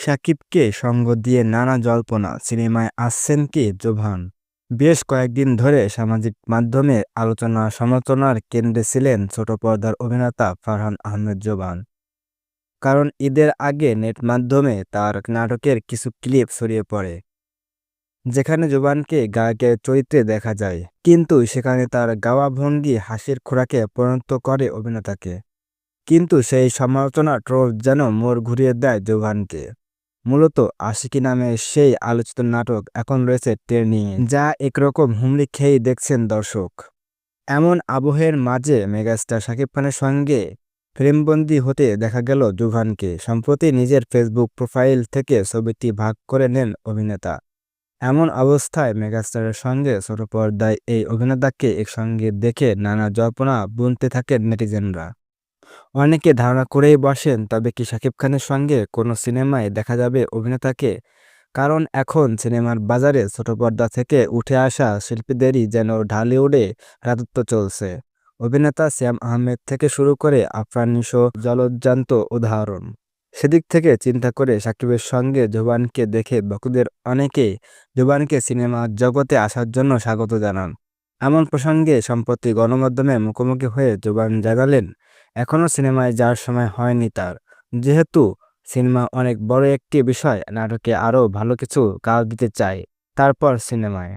সাকিবকে সঙ্গ দিয়ে নানা জল্পনা সিনেমায় আসছেন কি জোভান। বেশ কয়েকদিন ধরে সামাজিক মাধ্যমে আলোচনা সমালোচনার কেন্দ্রে ছিলেন ছোট পর্দার অভিনেতা ফারহান আহমেদ জোবান কারণ ঈদের আগে নেট মাধ্যমে তার নাটকের কিছু ক্লিপ ছড়িয়ে পড়ে, যেখানে জোবানকে গায়কের চরিত্রে দেখা যায়। কিন্তু সেখানে তার গাওয়া ভঙ্গি হাসির খোরাকে পরিণত করে অভিনেতাকে। কিন্তু সেই সমালোচনা ট্রোল যেন মোড় ঘুরিয়ে দেয় জোভানকে। মূলত আশিকি নামে সেই আলোচিত নাটক এখন রয়েছে ট্রেনিংয়ে যা একরকম হুমড়ি খেয়েই দেখছেন দর্শক। এমন আবহের মাঝে মেগাস্টার শাকিব খানের সঙ্গে ফিল্মবন্দি হতে দেখা গেল জোভানকে, সম্প্রতি নিজের ফেসবুক প্রোফাইল থেকে ছবিটি ভাগ করে নেন অভিনেতা। এমন অবস্থায় মেগাস্টারের সঙ্গে ছোট পর্দায় এই অভিনেতাকে একসঙ্গে দেখে নানা জল্পনা বুনতে থাকেন নেটিজেনরা। অনেকে ধারণা করেই বসেন, তবে কি শাকিব খানের সঙ্গে কোনো সিনেমায় দেখা যাবে অভিনেতাকে? কারণ এখন সিনেমার বাজারে ছোট পর্দা থেকে উঠে আসা শিল্পীদেরই যেন ঢালিউডে রাজত্ব চলছে। অভিনেতা শ্যাম আহমেদ থেকে শুরু করে আফরান নিশো জলজ্জান্ত উদাহরণ। সেদিক থেকে চিন্তা করে সাকিবের সঙ্গে জোবানকে দেখে ভক্তদের অনেকে জোবানকে সিনেমা জগতে আসার জন্য স্বাগত জানান। এমন প্রসঙ্গে সম্প্রতি গণমাধ্যমে মুখোমুখি হয়ে জোবান জানালেন এখনও সিনেমায় যাওয়ার সময় হয়নি তার। যেহেতু সিনেমা অনেক বড় একটি বিষয়, নাটকে আরও ভালো কিছু কাজ দিতে চাই, তারপর সিনেমায়।